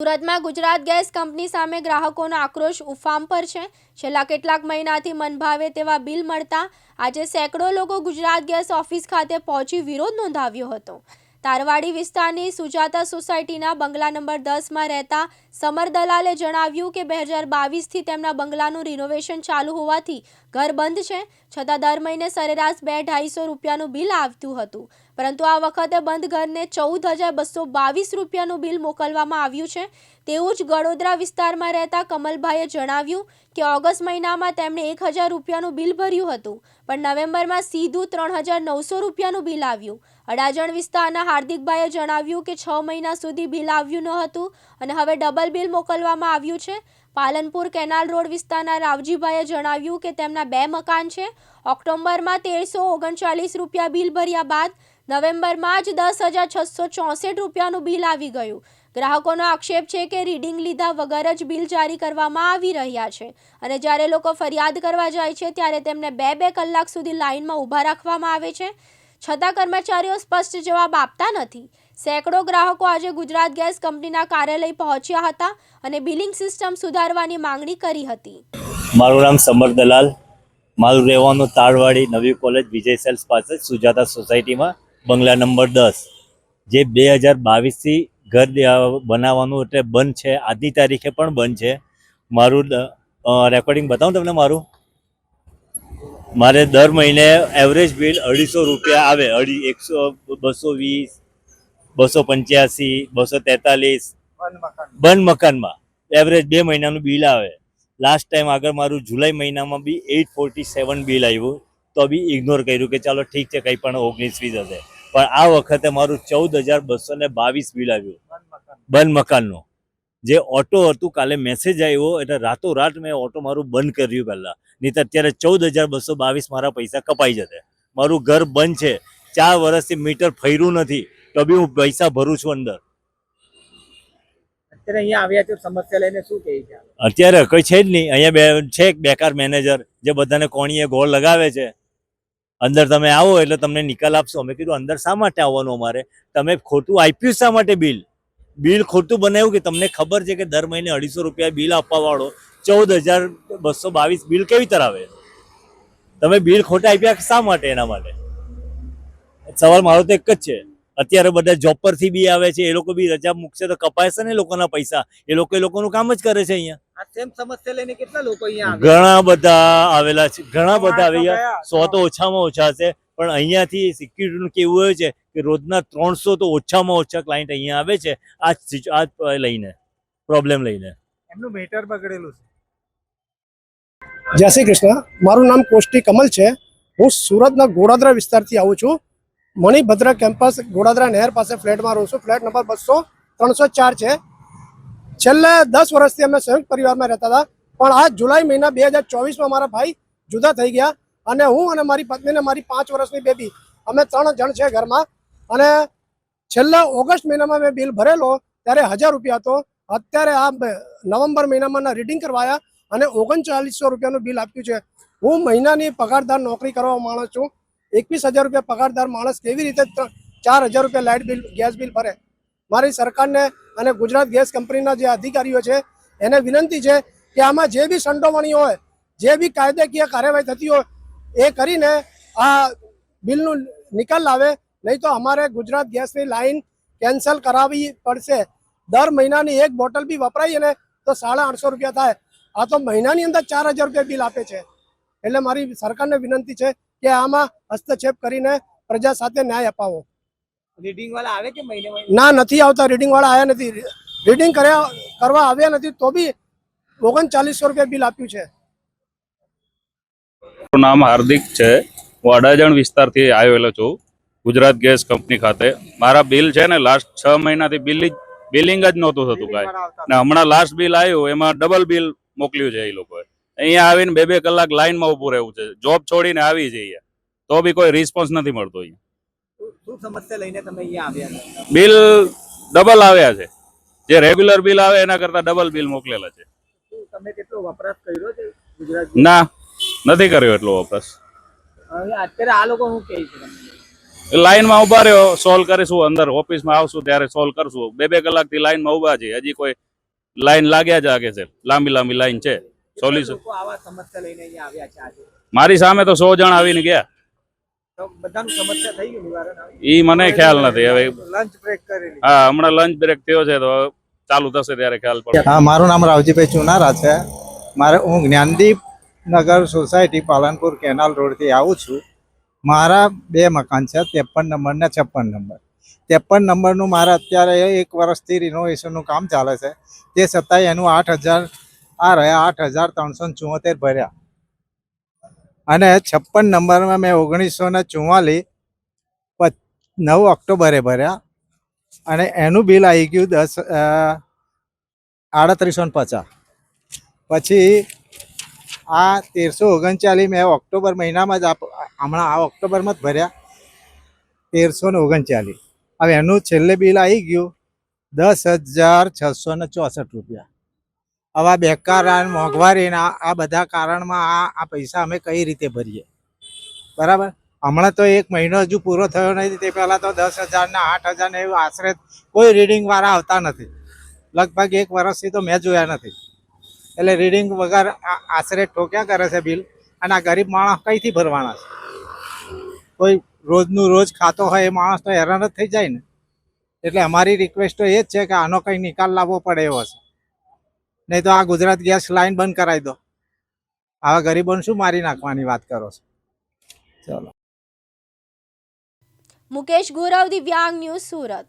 સુરતમાં Gujarat gas company સામે ગ્રાહકોનો આક્રોશ ઉફામ પર છે. છેલ્લા કેટલાક મહિનાથી મનભાવે તેવા બિલ મળતા આજે સેંકડો લોકો ગુજરાત ગેસ ઓફિસ ખાતે પહોંચી વિરોધ નોંધાવ્યો હતો. તારવાડી વિસ્તારની સુજાતા સોસાયટીના બંગલા નંબર દસમાં રહેતા સમર દલાલે જણાવ્યું કે બે હજાર બાવીસથી તેમના બંગલાનું રિનોવેશન ચાલુ હોવાથી ઘર બંધ છે. છતાં દર મહિને સરેરાશ બે ઢાઈસો રૂપિયાનું બિલ આવતું હતું. પરંતુ આ વખતે બંધ ઘરને ચૌદ હજાર બસો બાવીસ રૂપિયાનું બિલ મોકલવામાં આવ્યું છે. તેવું જ ગડોદરા વિસ્તારમાં રહેતા કમલભાઈએ જણાવ્યું કે ઓગસ્ટ મહિનામાં તેમણે એક હજાર રૂપિયાનું બિલ ભર્યું હતું, પણ નવેમ્બરમાં સીધું ત્રણ હજાર નવસો રૂપિયાનું બિલ આવ્યું. અડાજણ વિસ્તારના હાર્દિકભાઈએ જણાવ્યું કે છ મહિના સુધી બિલ આવ્યું ન હતું અને હવે ડબલ બિલ મોકલવામાં આવ્યું છે. પાલનપુર કેનાલ રોડ વિસ્તારના રાવજીભાઈએ જણાવ્યું કે તેમના બે મકાન છે. ઓક્ટોબરમાં તેરસો ઓગણચાલીસ રૂપિયા બિલ ભર્યા બાદ નવેમ્બરમાં જ દસ હજાર છસો ચોસઠ રૂપિયાનું બિલ આવી ગયું. ગ્રાહકોનો આક્ષેપ છે કે રીડિંગ લીધા વગર જ બિલ જારી કરવામાં આવી રહ્યા છે અને જ્યારે લોકો ફરિયાદ કરવા જાય છે ત્યારે તેમને બે બે કલાક સુધી લાઇનમાં ઊભા રાખવામાં આવે છે. છતાં કર્મચારીઓ સ્પષ્ટ જવાબ આપતા નથી. સેંકડો ગ્રાહકો આજે ગુજરાત ગેસ કંપનીના કાર્યાલય પહોંચ્યા હતા અને બિલિંગ સિસ્ટમ સુધારવાની માંગણી કરી હતી. મારું નામ સમર દલાલ. મારું રહેવાનું તાળવાડી નવી કોલેજ વિજય સેલ્સ પાસે, સુજાતા સોસાયટીમાં, બંગલા નંબર દસ. જે બે હજાર બાવીસથી ઘર બનાવવાનું એટલે બંધ છે. આજની તારીખે પણ બંધ છે. મારું રેકોર્ડિંગ બતાવું તમને મારું? મારે દર મહિને એવરેજ બિલ અઢીસો રૂપિયા આવે. અઢી, એકસો, બસો વીસ બસો પંચ્યાસી બસો તેતાલીસ. બંધ મકાનમાં. એવરેજ બે મહિનાનું બિલ આવે. લાસ્ટ ટાઈમ આગળ મારું જુલાઈ મહિનામાં B eight forty seven bill આવ્યું. તો બી ઇગ્નોર કર્યું કે ચાલો ઠીક છે કંઈ પણ ઓગણીસ વીસ હશે. પણ આ વખતે મારું ચૌદ હજાર બસો ને બાવીસ બિલ આવ્યું. બંધ મકાનનું. જે ઓટો હતું કાલે મેસેજ આવ્યો એટલે રાતોરાત મેં ઓટો મારું બંધ કર્યું પહેલાં. નહીં તો અત્યારે ચૌદ હજાર બસો બાવીસ મારા પૈસા કપાઈ જશે. મારું ઘર બંધ છે. ચાર વર્ષથી મીટર ફર્યું નથી. તો બી હું પૈસા ભરું છું અંદર. અત્યારે અહીંયા આવ્યા છો સમસ્યા લઈને શું કહે છે? અત્યારે કોઈ છે જ નહીં. અહીંયા બે છે એક બેકાર મેનેજર જે બધાને કોણીએ ગોળ લગાવે છે. અંદર તમે આવો એટલે તમને નિકાલ આપશો. અમે કીધું અંદર શા માટે આવવાનું અમારે? તમે ખોટું આપ્યું શા માટે બિલ? બિલ ખોટું બનાવ્યું કે તમને ખબર છે કે દર મહિને અઢીસો રૂપિયા બિલ આપવા વાળો ચૌદ હજાર બસો બાવીસ બિલ કેવી તરહ આવે? તમે બિલ ખોટા આપ્યા શા માટે એના માટે? સવાલ મારો તો એક જ છે. અત્યારે બધા જોબ પરથી બી આવે છે એ લોકો બી રજા મૂકશે તો કપાશે ને લોકોના પૈસા? એ લોકો એ લોકોનું કામ જ કરે છે અહીંયા. આ સેમ સમસ્યા લઈને કેટલા લોકો અહીંયા આવે? ઘણા બધા આવેલા છે ઘણા બધા સો તો ઓછામાં ઓછા છે પણ અહીંયાથી સિક્યુરિટીનું કેવું હોય છે કે રોજના ત્રણસો તો ઓછામાં ઓછા ક્લાયન્ટ અહીંયા આવે છે આ આ લઈને પ્રોબ્લેમ લઈને. એમનું મેટર બગડેલું છે. જય શ્રી કૃષ્ણ. મારું નામ કોષ્ટી કમલ છે. હું સુરતના ગોડાદરા વિસ્તારથી આવું છું. મણિભદ્ર કેમ્પસ ગોડાદરા નહેર પાસે ફ્લેટમાં રહું છું. ફ્લેટ નંબર બસો ત્રણસો ચાર છે. છેલ્લે દસ વર્ષથી અમે સંયુક્ત પરિવારમાં રહેતા હતા. પણ આ જુલાઈ મહિના બે હજાર ચોવીસમાં મારા ભાઈ જુદા થઈ ગયા અને હું અને મારી પત્નીને મારી પાંચ વર્ષની બેબી, અમે ત્રણ જણ છે ઘરમાં. અને છેલ્લા ઓગસ્ટ મહિનામાં મેં બિલ ભરેલો, ત્યારે હજાર રૂપિયા હતો. અત્યારે આ નવેમ્બર મહિનામાં રીડિંગ કરવાયા અને ઓગણચાલીસો રૂપિયાનું બિલ આપ્યું છે. હું મહિનાની પગારદાર નોકરી કરવા માણસ છું. એકવીસ હજાર રૂપિયા પગારદાર માણસ કેવી રીતે ચાર હજાર રૂપિયા લાઇટ બિલ, ગેસ બિલ ભરે? મારી સરકારને અને ગુજરાત ગેસ કંપનીના જે અધિકારીઓ છે, એને વિનંતી છે કે આમાં જે બી સંડોવણી હોય, જે બી કાયદાકીય કાર્યવાહી થતી હોય, એ કરીને આ બિલનું નિકાલ લાવે. નહીં તો અમારે ગુજરાત ગેસની લાઈન કેન્સલ કરાવવી પડશે. દર મહિનાની એક બોટલ બી વપરાય ને તો સાડા આઠસો રૂપિયા થાય. આ તો મહિનાની અંદર ચાર હજાર રૂપિયા બિલ આપે છે. એટલે મારી સરકારને વિનંતી છે કે આમાં હસ્તક્ષેપ કરીને પ્રજા સાથે ન્યાય અપાવો. રીડિંગ વાળા આવે કે મહિને મહિને? ના નથી આવતા. રીડિંગ વાળા આવ્યા નથી. રીડિંગ કર્યા કરવા આવ્યા નથી તો બી ઓગણચાલીસો રૂપિયા બિલ આપ્યું છે. મારું નામ હાર્દિક છે. હું અડાજણ વિસ્તારથી આવેલો છું ગુજરાત ગેસ કંપની ખાતે. મારા બિલ છે ને લાસ્ટ છ મહિનાથી બિલ બિલિંગ જ નહોતું થતું કાંઈ. ને હમણાં લાસ્ટ બિલ આવ્યું એમાં ડબલ બિલ મોકલ્યું છે એ લોકોએ. અહીંયા આવીને બે બે કલાક લાઈનમાં ઊભું રહેવું છે. જોબ છોડીને આવી જઈએ તો બી કોઈ રિસ્પોન્સ નથી મળતો અહીંયા? બિલ ડબલ આવ્યા છે? જે રેગ્યુલર બિલ આવે એના કરતા ડબલ બિલ મોકલેલા છે. તમે કેટલો વપરાશ કર્યો છે ગુજરાત ના નથી કર્યો એટલો વપરાશ. અત્યારે આ લોકો શું કહે છે લાઈનમાં ઊભા રહ્યો સોલ્વ કરીશું અંદર ઓફિસમાં આવશું ત્યારે સોલ્વ કરશું. બે બે કલાકથી લાઈનમાં ઊભા છે હજી કોઈ લાઈન લાગ્યા જ આગે છે. લાંબી લાંબી લાઈન છે. સોલ્યુશન. લોકો આવા સમસ્યા લઈને અહીંયા આવ્યા છે આજે? મારી સામે તો સો જણ આવીને ગયા. તો બધાનું સમસ્યા થઈ ગયું નિવારણ આવે ઈ મને ખ્યાલ નથી હવે લંચ બ્રેક કરેલી. હા હમણાં લંચ બ્રેક થયો છે તો ચાલુ થશે ત્યારે ખ્યાલ પડશે. હા મારું નામ રાવજીભાઈ ચુનારા છે. મારે હું જ્ઞાનદીપ નગર સોસાયટી પાલનપુર કેનાલ રોડથી આવું છું. મારા બે મકાન છે ત્રેપન નંબર ને છપ્પન નંબર. ત્રેપન નંબરનું મારે અત્યારે એક વર્ષથી રિનોવેશનનું કામ ચાલે છે. તે છતાંય એનું આઠ હજાર આ રહ્યા આઠ હજાર ત્રણસો ચુંમોતેર ભર્યા. અને છપ્પન નંબરમાં મેં ઓગણીસો ને ચુમ્માલીસ નવ ઓક્ટોબરે ભર્યા. અને એનું બિલ આવી ગયું દસ આડત્રીસો ને પચાસ. પછી આ તેરસો ઓગણચાલીસ મેં ઓક્ટોબર મહિનામાં જ આપ, હમણાં આ ઓક્ટોબરમાં જ ભર્યા. તેરસો ને ઓગણચાલીસ. હવે એનું છેલ્લે બિલ આવી ગયું દસ હજાર છસો ને ચોસઠ રૂપિયા. હવે બેકારા મોંઘવારીના આ બધા કારણમાં આ આ પૈસા અમે કઈ રીતે ભરીએ? બરાબર? હમણાં તો એક મહિનો હજુ પૂરો થયો નથી તે પહેલાં તો દસ હજારના આઠ હજાર ને એવું આશરે કોઈ રીડિંગવાળા આવતા નથી. લગભગ એક વર્ષથી તો મેં જોયા નથી. એટલે રીડિંગ વગર આશરે ઠોક્યા કરે છે બિલ. અને આ ગરીબ માણસ કઈથી ભરવાના છે? કોઈ રોજનું રોજ ખાતો હોય એ માણસ તો હેરાન જ થઈ જાય ને. એટલે અમારી રિક્વેસ્ટ તો એ જ છે કે આનો કંઈ નિકાલ લાવવો પડે એવો છે. નહીં તો આ ગુજરાત ગેસ લાઈન બંધ કરાવી દો. આવા ગરીબોને શું મારી નાખવાની વાત કરો છો? ચલો. મુકેશ ગોરવ દિવ્યાંગ ન્યૂઝ સુરત.